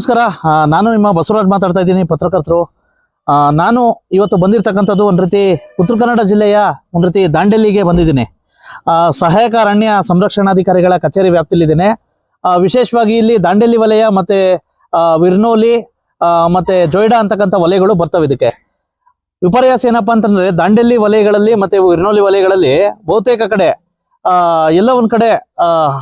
ನಮಸ್ಕಾರ. ನಾನು ನಿಮ್ಮ ಬಸವರಾಜ್ ಮಾತಾಡ್ತಾ ಇದ್ದೀನಿ, ಪತ್ರಕರ್ತರು. ನಾನು ಇವತ್ತು ಬಂದಿರತಕ್ಕಂಥದ್ದು ಒಂದು ರೀತಿ ಉತ್ತರ ಕನ್ನಡ ಜಿಲ್ಲೆಯ ಒಂದು ರೀತಿ ದಾಂಡೇಲಿಗೆ ಬಂದಿದ್ದೀನಿ. ಸಹಾಯಕ ಅರಣ್ಯ ಸಂರಕ್ಷಣಾಧಿಕಾರಿಗಳ ಕಚೇರಿ ವ್ಯಾಪ್ತಿಯಲ್ಲಿದ್ದೇನೆ. ವಿಶೇಷವಾಗಿ ಇಲ್ಲಿ ದಾಂಡೇಲಿ ವಲಯ ಮತ್ತೆ ವಿರ್ನೋಲಿ ಮತ್ತೆ ಜೊಯ್ಡಾ ಅಂತಕ್ಕಂಥ ವಲಯಗಳು ಬರ್ತವೆ ಇದಕ್ಕೆ. ವಿಪರ್ಯಾಸ ಏನಪ್ಪಾ ಅಂತಂದ್ರೆ ದಾಂಡೇಲಿ ವಲಯಗಳಲ್ಲಿ ಮತ್ತೆ ವಿರ್ನೋಲಿ ವಲಯಗಳಲ್ಲಿ ಬಹುತೇಕ ಕಡೆ ಆ, ಎಲ್ಲ ಒಂದ್ ಕಡೆ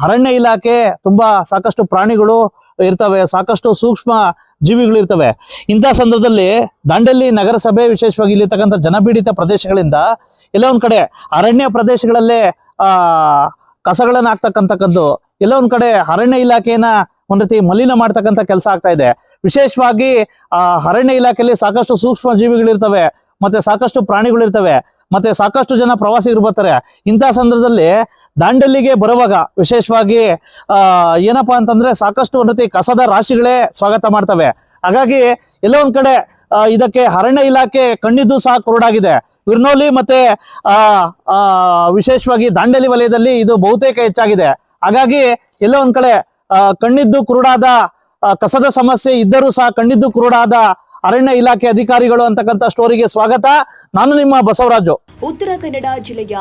ಅರಣ್ಯ ಇಲಾಖೆ ತುಂಬಾ ಸಾಕಷ್ಟು ಪ್ರಾಣಿಗಳು ಇರ್ತವೆ, ಸಾಕಷ್ಟು ಸೂಕ್ಷ್ಮ ಜೀವಿಗಳು ಇರ್ತವೆ. ಇಂಥ ಸಂದರ್ಭದಲ್ಲಿ ದಾಂಡೇಲಿ ನಗರಸಭೆ, ವಿಶೇಷವಾಗಿ ಇಲ್ಲಿರ್ತಕ್ಕಂಥ ಜನಪೀಡಿತ ಪ್ರದೇಶಗಳಿಂದ ಎಲ್ಲ ಒಂದ್ ಕಡೆ ಅರಣ್ಯ ಪ್ರದೇಶಗಳಲ್ಲೇ, ಆ ಕಸಗಳನ್ನ ಹಾಕ್ತಕ್ಕಂಥದ್ದು ಎಲ್ಲ ಒಂದ್ ಕಡೆ ಅರಣ್ಯ ಇಲಾಖೆಯನ್ನ ಒಂದ್ ರೀತಿ ಮಲಿನ ಮಾಡ್ತಕ್ಕಂಥ ಕೆಲಸ ಆಗ್ತಾ ಇದೆ. ವಿಶೇಷವಾಗಿ ಆ ಅರಣ್ಯ ಇಲಾಖೆಯಲ್ಲಿ ಸಾಕಷ್ಟು ಸೂಕ್ಷ್ಮ ಜೀವಿಗಳಿರ್ತವೆ ಮತ್ತೆ ಸಾಕಷ್ಟು ಪ್ರಾಣಿಗಳಿರ್ತವೆ ಮತ್ತೆ ಸಾಕಷ್ಟು ಜನ ಪ್ರವಾಸಿಗರು ಬರ್ತಾರೆ. ಇಂಥ ಸಂದರ್ಭದಲ್ಲಿ ದಾಂಡಲ್ಲಿಗೆ ಬರುವಾಗ ವಿಶೇಷವಾಗಿ ಆ ಏನಪ್ಪಾ ಅಂತಂದ್ರೆ ಸಾಕಷ್ಟು ಒಂದ್ ರೀತಿ ಕಸದ ರಾಶಿಗಳೇ ಸ್ವಾಗತ ಮಾಡ್ತವೆ. ಹಾಗಾಗಿ ಎಲ್ಲ ಒಂದ್ ಕಡೆ ಇದಕ್ಕೆ ಅರಣ್ಯ ಇಲಾಖೆ ಕಣ್ಣಿದ್ದು ಸಹ ಕುರುಡಾಗಿದೆ. ವಿರ್ನೋಲಿ ಮತ್ತೆ ಆ, ವಿಶೇಷವಾಗಿ ದಾಂಡಲಿ ವಲಯದಲ್ಲಿ ಇದು ಬಹುತೇಕ ಹೆಚ್ಚಾಗಿದೆ. ಹಾಗಾಗಿ ಎಲ್ಲ ಒಂದ್ ಕಡೆ ಕಣ್ಣಿದ್ದು ಕುರುಡಾದ ಕಸದ ಸಮಸ್ಯೆ ಇದ್ದರೂ ಸಹ ಕಣ್ಣಿದ್ದು ಕುರುಡಾದ ಅರಣ್ಯ ಇಲಾಖೆ ಅಧಿಕಾರಿಗಳು ಅಂತಕ್ಕಂಥ ಸ್ಟೋರಿಗೆ ಸ್ವಾಗತ. ನಾನು ನಿಮ್ಮ ಬಸವರಾಜು. ಉತ್ತರ ಕನ್ನಡ ಜಿಲ್ಲೆಯ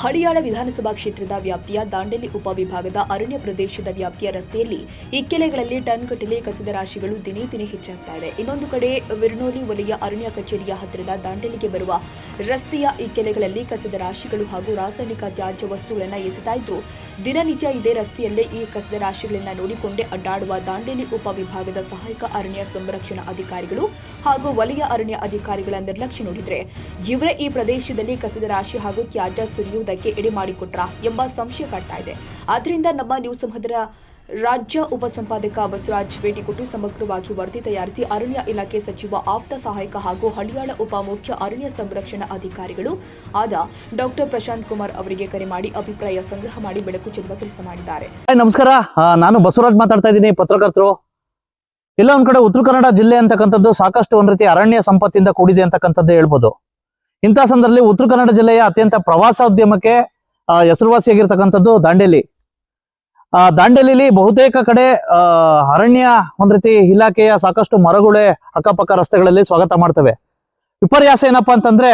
ಹಳಿಯಾಳ ವಿಧಾನಸಭಾ ಕ್ಷೇತ್ರದ ವ್ಯಾಪ್ತಿಯ ದಾಂಡೇಲಿ ಉಪವಿಭಾಗದ ಅರಣ್ಯ ಪ್ರದೇಶದ ವ್ಯಾಪ್ತಿಯ ರಸ್ತೆಯಲ್ಲಿ ಇಕ್ಕೆಲೆಗಳಲ್ಲಿ ಟನ್ ಟನ್ಗಟ್ಟಲೆ ಕಸದ ರಾಶಿಗಳು ದಿನೇ ದಿನೇ ಹೆಚ್ಚಾಗ್ತಾ ಇದೆ. ಇನ್ನೊಂದು ಕಡೆ ವಿರ್ನೋಲಿ ವಲಯ ಅರಣ್ಯ ಕಚೇರಿಯ ಹತ್ತಿರದ ದಾಂಡೇಲಿಗೆ ಬರುವ ರಸ್ತೆಯ ಇಕ್ಕೆಲೆಗಳಲ್ಲಿ ಕಸದ ರಾಶಿಗಳು ಹಾಗೂ ರಾಸಾಯನಿಕ ತ್ಯಾಜ್ಯ ವಸ್ತುಗಳನ್ನು ಎಸೆತಾ ಇದ್ದು ದಿನನಿತ್ಯ ಇದೇ ರಸ್ತೆಯಲ್ಲೇ ಈ ಕಸದ ರಾಶಿಗಳನ್ನ ನೋಡಿಕೊಂಡೇ ಅಡ್ಡಾಡುವ ದಾಂಡೇಲಿ ಉಪವಿಭಾಗದ ಸಹಾಯಕ ಅರಣ್ಯ ಸಂರಕ್ಷಣಾ ಅಧಿಕಾರಿಗಳು ಹಾಗೂ ವಲಯ ಅರಣ್ಯ ಅಧಿಕಾರಿಗಳ ನಿರ್ಲಕ್ಷ್ಯ ನೋಡಿದ್ರೆ, ಇವರೇ ಈ ಪ್ರದೇಶದಲ್ಲಿ ಕಸದ ರಾಶಿ ಹಾಗೂ ತ್ಯಾಜ್ಯ ಸುರಿಯುವುದಕ್ಕೆ ಎಡೆ ಮಾಡಿಕೊಟ್ರ ಎಂಬ ಸಂಶಯ ಕಾಡ್ತಾ ಇದೆ. ಆದ್ರಿಂದ ನಮ್ಮ ನ್ಯೂಸ್ ಸಂಹದರ ರಾಜ್ಯ ಉಪಸಂಪಾದಕ ಬಸವರಾಜ್ ಭೇಟಿ ಕೊಟ್ಟು ಸಮಗ್ರವಾಗಿ ವರದಿ ತಯಾರಿಸಿ ಅರಣ್ಯ ಇಲಾಖೆ ಸಚಿವ ಆಪ್ತ ಸಹಾಯಕ ಹಾಗೂ ಹಳಿಯಾಳ ಉಪ ಮುಖ್ಯ ಅರಣ್ಯ ಸಂರಕ್ಷಣಾ ಅಧಿಕಾರಿಗಳು ಆದ ಡಾಕ್ಟರ್ ಪ್ರಶಾಂತ್ ಕುಮಾರ್ ಅವರಿಗೆ ಕರೆ ಮಾಡಿ ಅಭಿಪ್ರಾಯ ಸಂಗ್ರಹ ಮಾಡಿ ಬೆಳಕು ಚೆಲ್ಲುವ ಕೆಲಸ ಮಾಡಿದ್ದಾರೆ. ನಮಸ್ಕಾರ. ನಾನು ಬಸವರಾಜ್ ಮಾತಾಡ್ತಾ ಇದ್ದೀನಿ. ಪತ್ರಕರ್ತರು, ಎಲ್ಲ ಒಂದ್ ಕಡೆ ಉತ್ತರ ಕನ್ನಡ ಜಿಲ್ಲೆ ಅಂತಕ್ಕಂಥದ್ದು ಸಾಕಷ್ಟು ಒಂದ್ ರೀತಿ ಅರಣ್ಯ ಸಂಪತ್ತಿಂದ ಕೂಡಿದೆ ಅಂತಕ್ಕಂಥದ್ದು ಹೇಳ್ಬೋದು. ಇಂಥ ಸಂದರ್ಭದಲ್ಲಿ ಉತ್ತರ ಕನ್ನಡ ಜಿಲ್ಲೆಯ ಅತ್ಯಂತ ಪ್ರವಾಸೋದ್ಯಮಕ್ಕೆ ಹೆಸರುವಾಸಿಯಾಗಿರ್ತಕ್ಕಂಥದ್ದು ದಾಂಡೇಲಿ. ಆ ದಾಂಡೇಲಿಲಿ ಬಹುತೇಕ ಕಡೆ ಅರಣ್ಯ ಒಂದ್ ರೀತಿ ಇಲಾಖೆಯ ಸಾಕಷ್ಟು ಮರಗಳೇ ಅಕ್ಕಪಕ್ಕ ರಸ್ತೆಗಳಲ್ಲಿ ಸ್ವಾಗತ ಮಾಡ್ತವೆ. ವಿಪರ್ಯಾಸ ಏನಪ್ಪಾ ಅಂತಂದ್ರೆ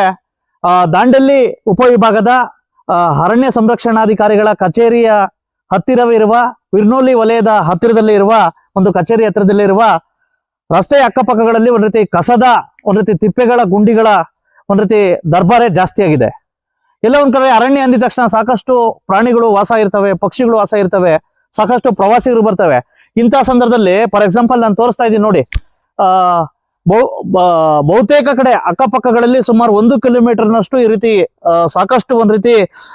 ಆ, ದಾಂಡೇಲಿ ಉಪವಿಭಾಗದ ಅರಣ್ಯ ಸಂರಕ್ಷಣಾಧಿಕಾರಿಗಳ ಕಚೇರಿಯ ಹತ್ತಿರವಿರುವ ವಿರ್ನೋಲಿ ವಲಯದ ಹತ್ತಿರದಲ್ಲಿ ಇರುವ ಒಂದು ಕಚೇರಿ ಹತ್ತಿರದಲ್ಲಿ ಇರುವ ರಸ್ತೆಯ ಅಕ್ಕಪಕ್ಕಗಳಲ್ಲಿ ಒಂದ್ ರೀತಿ ಕಸದ ಒಂದ್ ರೀತಿ ತಿಪ್ಪೆಗಳ ಗುಂಡಿಗಳ ಒಂದ್ ರೀತಿ ದರ್ಬಾರೆ ಜಾಸ್ತಿ ಆಗಿದೆ. ಎಲ್ಲ ಒಂದ್ ಕಡೆ ಅರಣ್ಯ ಅಂದಿದ ತಕ್ಷಣ ಸಾಕಷ್ಟು ಪ್ರಾಣಿಗಳು ವಾಸ ಇರ್ತವೆ ಪಕ್ಷಿಗಳು ವಾಸ ಇರ್ತವೆ ಸಾಕಷ್ಟು ಪ್ರವಾಸಿಗರು ಬರ್ತವೆ. ಇಂಥ ಸಂದರ್ಭದಲ್ಲಿ ಫಾರ್ ಎಕ್ಸಾಂಪಲ್ ನಾನು ತೋರಿಸ್ತಾ ಇದ್ದೀನಿ ನೋಡಿ. ಆ ಬಹುತೇಕ ಕಡೆ ಅಕ್ಕಪಕ್ಕಗಳಲ್ಲಿ ಸುಮಾರು ಒಂದು ಕಿಲೋಮೀಟರ್ನಷ್ಟು ಈ ರೀತಿ ಸಾಕಷ್ಟು ಒಂದ್ ರೀತಿ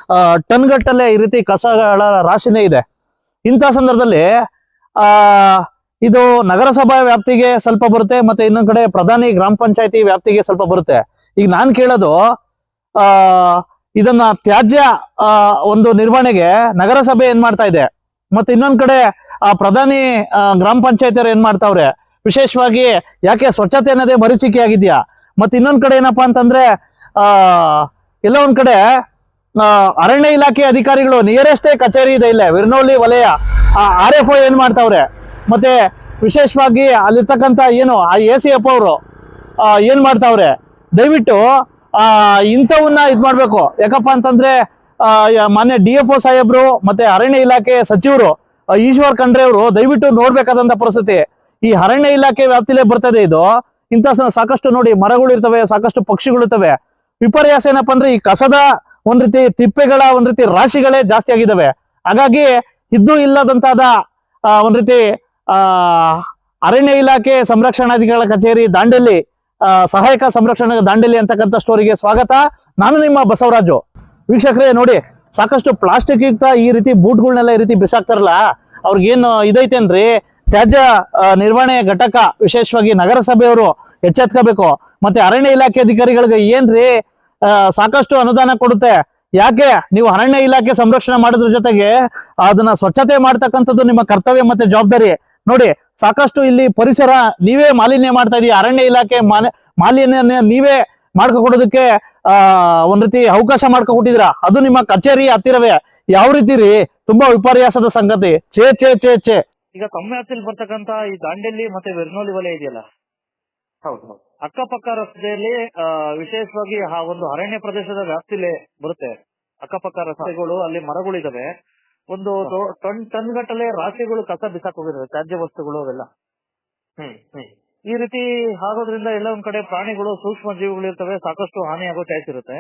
ಆ, ಟನ್ಗಟ್ಟಲೆ ಈ ರೀತಿ ಕಸಗಳ ರಾಶಿನೇ ಇದೆ. ಇಂಥ ಸಂದರ್ಭದಲ್ಲಿ ಆ ಇದು ನಗರಸಭಾ ವ್ಯಾಪ್ತಿಗೆ ಸ್ವಲ್ಪ ಬರುತ್ತೆ, ಮತ್ತೆ ಇನ್ನೊಂದ್ ಕಡೆ ಪ್ರಧಾನಿ ಗ್ರಾಮ ಪಂಚಾಯತಿ ವ್ಯಾಪ್ತಿಗೆ ಸ್ವಲ್ಪ ಬರುತ್ತೆ. ಈಗ ನಾನ್ ಕೇಳೋದು, ಆ, ಇದನ್ನ ತ್ಯಾಜ್ಯ ಒಂದು ನಿರ್ವಹಣೆಗೆ ನಗರಸಭೆ ಏನ್ ಮಾಡ್ತಾ ಇದೆ? ಮತ್ತೆ ಇನ್ನೊಂದ್ ಕಡೆ, ಆ, ಪ್ರಧಾನಿ ಗ್ರಾಮ ಪಂಚಾಯತಿಯವ್ರು ಏನ್ ಮಾಡ್ತಾವ್ರೆ? ವಿಶೇಷವಾಗಿ ಯಾಕೆ ಸ್ವಚ್ಛತೆ ಅನ್ನೋದೇ ಮರೀಚಿಕೆ ಆಗಿದ್ಯಾ? ಮತ್ತೆ ಇನ್ನೊಂದ್ ಕಡೆ ಏನಪ್ಪಾ ಅಂತಂದ್ರೆ, ಆ, ಎಲ್ಲ ಒಂದ್ ಕಡೆ ಅರಣ್ಯ ಇಲಾಖೆ ಅಧಿಕಾರಿಗಳು ನಿಯರೆಸ್ಟೇ ಕಚೇರಿ ಇದೆ ಇಲ್ಲೇ, ವಿರ್ನೋಲಿ ವಲಯ ಆರ್ ಎಫ್ ಓ ಏನ್ ಮಾಡ್ತಾವ್ರೆ? ಮತ್ತೆ ವಿಶೇಷವಾಗಿ ಅಲ್ಲಿರ್ತಕ್ಕಂಥ ಏನು ಆ ಎ ಸಿ ಎಫ್ ಅವರು ಏನು ಮಾಡ್ತಾವ್ರೆ? ದಯವಿಟ್ಟು ಇಂಥವನ್ನ ಇದು ಮಾಡಬೇಕು. ಯಾಕಪ್ಪ ಅಂತಂದ್ರೆ ಮಾನ್ಯ ಡಿ ಎಫ್ ಒ ಸಾಹೇಬ್ರು ಮತ್ತೆ ಅರಣ್ಯ ಇಲಾಖೆ ಸಚಿವರು ಈಶ್ವರ್ ಖಂಡ್ರೆ ಅವರು ದಯವಿಟ್ಟು ನೋಡ್ಬೇಕಾದಂತ ಪರಿಸ್ಥಿತಿ. ಈ ಅರಣ್ಯ ಇಲಾಖೆ ವ್ಯಾಪ್ತಿಲೇ ಬರ್ತದೆ ಇದು. ಇಂಥ ಸಾಕಷ್ಟು ನೋಡಿ ಮರಗಳು ಇರ್ತವೆ, ಸಾಕಷ್ಟು ಪಕ್ಷಿಗಳು ಇರ್ತವೆ. ವಿಪರ್ಯಾಸ ಏನಪ್ಪ ಅಂದ್ರೆ ಈ ಕಸದ ಒಂದ್ ರೀತಿ ತಿಪ್ಪೆಗಳ ಒಂದ್ ರೀತಿ ರಾಶಿಗಳೇ ಜಾಸ್ತಿ ಆಗಿದ್ದಾವೆ ಹಾಗಾಗಿ ಇದ್ದು ಇಲ್ಲದಂತಾದ ಒಂದ್ ರೀತಿ ಆ, ಅರಣ್ಯ ಇಲಾಖೆ ಸಂರಕ್ಷಣಾಧಿಕಾರಿಗಳ ಕಚೇರಿ ದಾಂಡೇಲಿ ಸಹಾಯಕ ಸಂರಕ್ಷಣಾ ದಾಂಡೇಲಿ ಅಂತಕ್ಕಂಥ ಸ್ಟೋರಿಗೆ ಸ್ವಾಗತ. ನಾನು ನಿಮ್ಮ ಬಸವರಾಜು. ವೀಕ್ಷಕರೇ, ನೋಡಿ, ಸಾಕಷ್ಟು ಪ್ಲಾಸ್ಟಿಕ್ ಯುಕ್ತ ಈ ರೀತಿ ಬೂಟ್ಗಳನ್ನೆಲ್ಲ ಈ ರೀತಿ ಬಿಸಾಕ್ತಾರಲ್ಲ, ಅವ್ರಿಗೇನು ಇದೈತೇನ್ರಿ? ತ್ಯಾಜ್ಯ ನಿರ್ವಹಣೆ ಘಟಕ, ವಿಶೇಷವಾಗಿ ನಗರಸಭೆಯವರು ಎಚ್ಚೆತ್ಕೋಬೇಕು. ಮತ್ತೆ ಅರಣ್ಯ ಇಲಾಖೆ ಅಧಿಕಾರಿಗಳಿಗೆ ಏನ್ರಿ? ಸಾಕಷ್ಟು ಅನುದಾನ ಕೊಡುತ್ತೆ. ಯಾಕೆ? ನೀವು ಅರಣ್ಯ ಇಲಾಖೆ ಸಂರಕ್ಷಣೆ ಮಾಡಿದ್ರ ಜೊತೆಗೆ ಅದನ್ನ ಸ್ವಚ್ಛತೆ ಮಾಡ್ತಕ್ಕಂಥದ್ದು ನಿಮ್ಮ ಕರ್ತವ್ಯ ಮತ್ತೆ ಜವಾಬ್ದಾರಿ. ನೋಡಿ ಸಾಕಷ್ಟು ಇಲ್ಲಿ ಪರಿಸರ ನೀವೇ ಮಾಲಿನ್ಯ ಮಾಡ್ತಾ ಇದೀವಿ ಅರಣ್ಯ ಇಲಾಖೆ ಮಾಲಿ- ಮಾಲಿನ್ಯ ನೀವೇ ಮಾಡ್ಕೊಡೋದಕ್ಕೆ ಆ ಒಂದ್ ರೀತಿ ಅವಕಾಶ ಮಾಡ್ಕೊಟ್ಟಿದ್ರ ಅದು ನಿಮ್ಮ ಕಚೇರಿ ಹತ್ತಿರವೇ. ಯಾವ ರೀತಿ ರೀ? ತುಂಬಾ ವಿಪರ್ಯಾಸದ ಸಂಗತಿ. ಚೇ ಚೇ ಚೇ ಚೇ ಈಗ ಕಮ್ಮಿ ಹತ್ತಿಲ್ ಬರ್ತಕ್ಕಂತ ಈ ದಾಂಡೇಲಿ ಮತ್ತೆ ವೆರ್ನೋಲಿ ವಲಯ ಇದೆಯಲ್ಲ? ಹೌದು ಹೌದು. ಅಕ್ಕಪಕ್ಕ ರಸ್ತೆಯಲ್ಲಿ ಆ, ವಿಶೇಷವಾಗಿ ಆ ಒಂದು ಅರಣ್ಯ ಪ್ರದೇಶದ ವ್ಯಾಪ್ತಿಲಿ ಬರುತ್ತೆ. ಅಕ್ಕಪಕ್ಕ ರಸ್ತೆಗಳು ಅಲ್ಲಿ ಮರಗಳಿದಾವೆ. ಒಂದು ಟನ್ ಟನ್ ಗಟ್ಟಲೆ ರಾಶಿಗಳು ಕಸ ಬಿಸಾಕ್ ಹೋಗಿದಾವೆ ತ್ಯಾಜ್ಯ ವಸ್ತುಗಳು ಅವೆಲ್ಲ. ಈ ರೀತಿ ಆಗೋದ್ರಿಂದ ಎಲ್ಲ ಒಂದ್ ಕಡೆ ಪ್ರಾಣಿಗಳು ಸೂಕ್ಷ್ಮ ಜೀವಿಗಳು ಇರ್ತವೆ ಸಾಕಷ್ಟು ಹಾನಿ ಆಗೋ ಚಾಯ್ಸ್ ಇರುತ್ತೆ.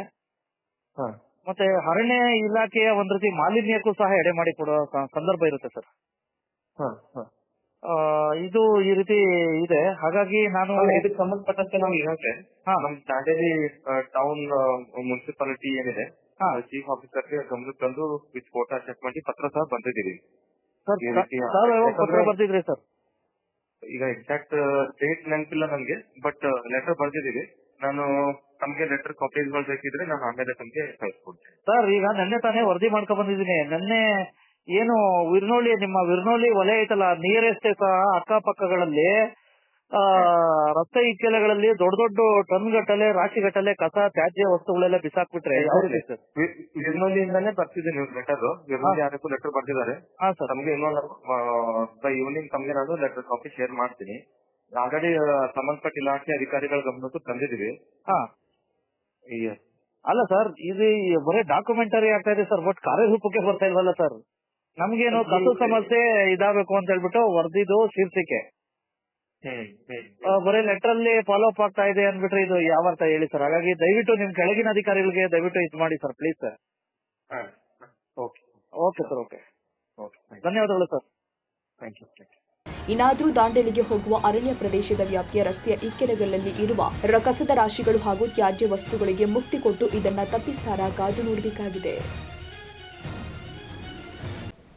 ಹಾ. ಮತ್ತೆ ಅರಣ್ಯ ಇಲಾಖೆಯ ಒಂದ್ ರೀತಿ ಮಾಲಿನ್ಯಕ್ಕೂ ಸಹ ಎಡೆ ಮಾಡಿ ಕೊಡುವ ಸಂದರ್ಭ ಇರುತ್ತೆ ಸರ್. ಹಾ ಹಾ. ಆ, ಇದು ಈ ರೀತಿ ಇದೆ. ಹಾಗಾಗಿ ನಾನು ಇದಕ್ಕೆ ಸಂಬಂಧಪಟ್ಟಂತೆ ನಾವು. ನಮ್ ದಾಂಡೇಲಿ ಟೌನ್ ಮುನ್ಸಿಪಾಲಿಟಿ ಏನಿದೆ. ಚೀಫ್ ಆಫೀಸರ್ಗೆ ಗಮನಕ್ಕೆ ತಂದು ವಿತ್ ಫೋಟೋ ಚೆಕ್ ಮಾಡಿ ಪತ್ರ ಸಹ ಬಂದಿದ್ದೀವಿ ರೀತಿ ಪತ್ರ ಬರ್ದಿದ್ರಿ ಸರ್. ಈಗ ಎಕ್ಸಾಕ್ಟ್ ಡೇಟ್ ನೆನಪಿಲ್ಲ ನನಗೆ ಬಟ್ ಲೆಟರ್ ಬರ್ದಿದ್ದೀವಿ ನಾನು ತಮಗೆ ಲೆಟರ್ ಕಾಪೀಸ್ಗಳು ಬೇಕಿದ್ರೆ ನಾನು ಆಮೇಲೆ ತಮಗೆ ಕಳಿಸ್ಕೊಡ್ತೀನಿ. ಸರ್ ಈಗ ನೆನ್ನೆ ತಾನೇ ವರದಿ ಮಾಡ್ಕೊಂಡ್ ಬಂದಿದ್ದೀನಿ ನೆನ್ನೆ ಏನು ವಿರ್ನೋಳಿ ನಿಮ್ಮ ವಿರ್ನೋಳಿ ವಲಯ ಐತಲ್ಲ ನಿಯರೆಸ್ಟ್ ಸಹ ಅಕ್ಕಪಕ್ಕಗಳಲ್ಲಿ ಆ ರಸ್ತೆ ಇಕ್ಕೆಲೆಗಳಲ್ಲಿ ದೊಡ್ಡ ದೊಡ್ಡ ಟನ್ ಗಟ್ಟಲೆ ರಾಶಿ ಗಟ್ಟಲೆ ಕಸ ತ್ಯಾಜ್ಯ ವಸ್ತುಗಳೆಲ್ಲ ಬಿಸಾಕ್ಬಿಟ್ರೆ ಯಾವ ಬರ್ತಿದೆ ನೀವು ಲೆಟರ್ ಯಾರಕ್ಕೂ ಲೆಟರ್ ಬರ್ತಿದ್ದಾರೆ ಹಾ ಸರ್. ತಮಗೆ ಇನ್ನೊಂದು ಬೈ ಈವ್ನಿಂಗ್ ತಮಗೆ ನಾನು ಲೆಟರ್ ಕಾಪಿ ಶೇರ್ ಮಾಡ್ತೀನಿ. ಆಲ್ರೆಡಿ ಸಂಬಂಧಪಟ್ಟ ಇಲಾಖೆ ಅಧಿಕಾರಿಗಳ ಗಮನಕ್ಕೂ ತಂದಿದೀವಿ ಹಾ. ಅಲ್ಲ ಸರ್ ಇದು ಬರೀ ಡಾಕ್ಯುಮೆಂಟರಿ ಆಗ್ತಾ ಇದೆ ಸರ್ ಬಟ್ ಕಾರ್ಯರೂಪಕ್ಕೆ ಬರ್ತಾ ಇಲ್ವಲ್ಲ ಸರ್? ನಮ್ಗೇನು ಕಸು ಸಮಸ್ಯೆ ಇದಾಗಬೇಕು ಅಂತ ಹೇಳ್ಬಿಟ್ಟು ವರದಿದು ಶೀರ್ಷಿಕೆ. ಬರೀ ಲೆಟರ್ ಅಲ್ಲಿ ಫಾಲೋ ಅಪ್ ಆಗ್ತಾ ಇದೆ ಅಂದ್ಬಿಟ್ರೆ ಇದು ಯಾವ ಅರ್ಥ ಹೇಳಿ ಸರ್ ಹಾಗಾಗಿ ದಯವಿಟ್ಟು ನಿಮ್ ಕೆಳಗಿನ ಅಧಿಕಾರಿಗಳಿಗೆ ದಯವಿಟ್ಟು ಇದು ಮಾಡಿ sir please sir okay okay sir okay okay ಧನ್ಯವಾದಗಳು ಸರ್ ಥ್ಯಾಂಕ್ ಯು ಇನ್ನಾದರೂ ದಾಂಡೇಲಿಗೆ ಹೋಗುವ ಅರಣ್ಯ ಪ್ರದೇಶದ ವ್ಯಾಪ್ತಿಯ ರಸ್ತೆಯ ಇಕ್ಕೆರೆಗಳಲ್ಲಿ ಇರುವ ರಕಸದ ಕಸದ ರಾಶಿಗಳು ಹಾಗೂ ತ್ಯಾಜ್ಯ ವಸ್ತುಗಳಿಗೆ ಮುಕ್ತಿ ಕೊಟ್ಟು ಇದನ್ನ ತಪ್ಪಿಸ್ತಾರ ಕಾದು ನೋಡಬೇಕಾಗಿದೆ.